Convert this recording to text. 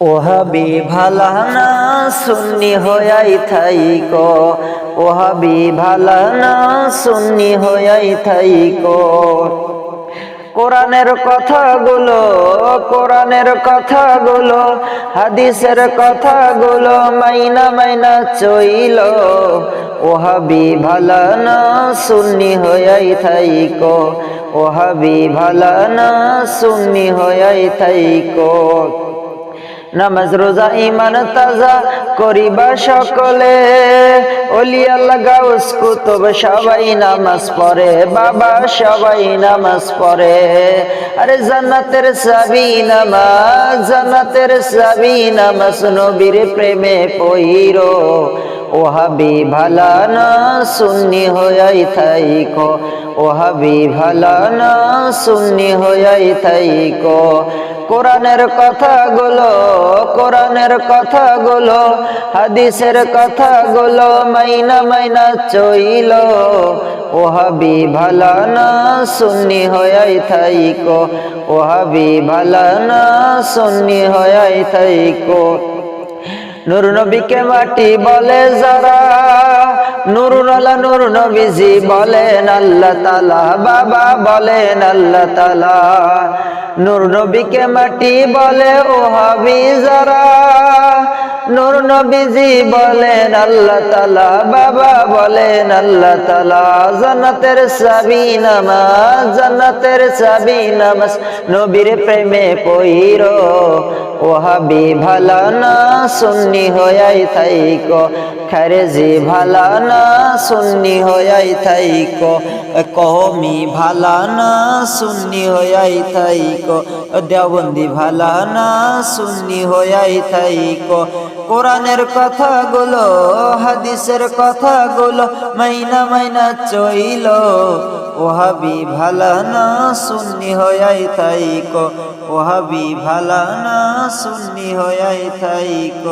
ওহাবি ভালা না সুন্নি হয়াই থাইক। ওহাবি ভালা না সুন্নি হয়াই থাইক। কোরআনের কথাগুলো কোরআনের কথাগুলো, হাদিসের কথাগুলো মাইনা মাইনা চইল। ওহাবি ভালা না সুন্নি হয়াই থাইক। ওহাবি ভালা না সুন্নি হয়াই থাইক। নামাজ রোজা ইমান তাজা করিবা সকলে। অলিয়াল্লাহ গাউস কুতুব, সবাই নামাজ পড়ে। বাবা, সবাই নামাজ পড়ে। আরে জান্নাতের সাবি নামাজ, জান্নাতের সাবি নামাজ নবীর প্রেমে পইরো। ওহাবি ভালা না সুন্নি হয়াই থাইকো। ওহাবি ভালা না সুন্নি হয়াই থাইকো। কোরআনের কথাগুলো কোরআনের কথাগুলো, হাদিসের কথাগুলো মাইনা মাইনা চইল। ওহাবি ভালা না সুন্নি হয়াই থাইকো, ওহাবি ভালা না সুন্নি হয়াই থাইকো। নূর নবীকে মাটি বলে যারা নুরুল্লাহ নূর নবীজি বলেন, আল্লাহ তালা বাবা বলেন, আল্লাহ তালা নূর নবীকে মাটি বলে ও হাবি যারা নূর নবীজি বলেন, আল্লাহ তালা বাবা বলেন, আল্লাহ তালা জান্নাতের সাবি নামাজ, জান্নাতের সাবি নামাজ। নবীর প্রেমে পইর ওহাবি ভালা না, সুন্নি হয়াই থাইক। খারেজি ভালা না, সুন্নি হয়াই থাইক। কহমি ভালা না, সুন্নি হয়াই থাইক। দেওবন্দি ভালা না, সুন্নি হয়াই থাইক। কোরআনের কথাগুলো, হাদিসের কথাগুলো মাইনা মাইনা চইল। ওহাবি ভালা না সুন্নি হয়াই থাইক ওহাবি ভালা না সুন্নি হয়াই থাইক।